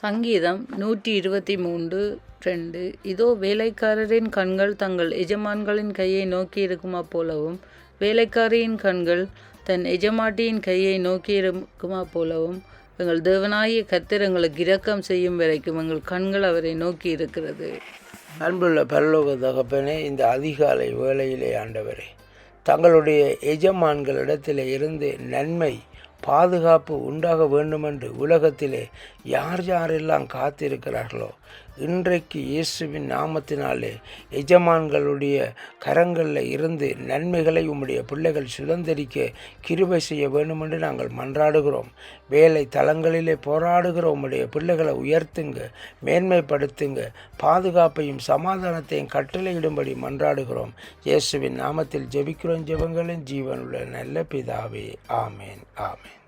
சங்கீதம் நூற்றி இருபத்தி மூன்று ரெண்டு. இதோ வேலைக்காரரின் கண்கள் தங்கள் எஜமான்களின் கையை நோக்கி இருக்குமா போலவும் வேலைக்காரியின் கண்கள் தன் எஜமாட்டியின் கையை நோக்கி இருக்குமா போலவும் எங்கள் தேவனாகிய கர்த்தர் எங்களுக்கு இரக்கம் செய்யும் வரைக்கும் எங்கள் கண்கள் அவரை நோக்கி இருக்கிறது. அன்புள்ள பரலோக தகப்பனே இந்த அதிகாலை வேளையிலே ஆண்டவரே தங்களுடைய எஜமான்களிடத்தில் இருந்து நன்மை பாதுகாப்பு உண்டாக வேண்டுமென்று உலகத்திலே யார் யாரெல்லாம் காத்திருக்கிறார்களோ இன்றைக்கு இயேசுவின் நாமத்தினாலே எஜமான்களுடைய கரங்களில் இருந்து நன்மைகளை உம்முடைய பிள்ளைகள் சுதந்திரிக்க கிருபை செய்ய வேண்டுமென்று நாங்கள் மன்றாடுகிறோம். வேலை தளங்களிலே போராடுகிற உம்முடைய பிள்ளைகளை உயர்த்துங்க மேன்மைப்படுத்துங்க பாதுகாப்பையும் சமாதானத்தையும் கட்டளையிடும்படி மன்றாடுகிறோம். இயேசுவின் நாமத்தில் ஜெபிக்கிறோம் ஜெபங்களின் ஜீவனுள்ள நல்ல பிதாவே. ஆமேன் ஆமேன்.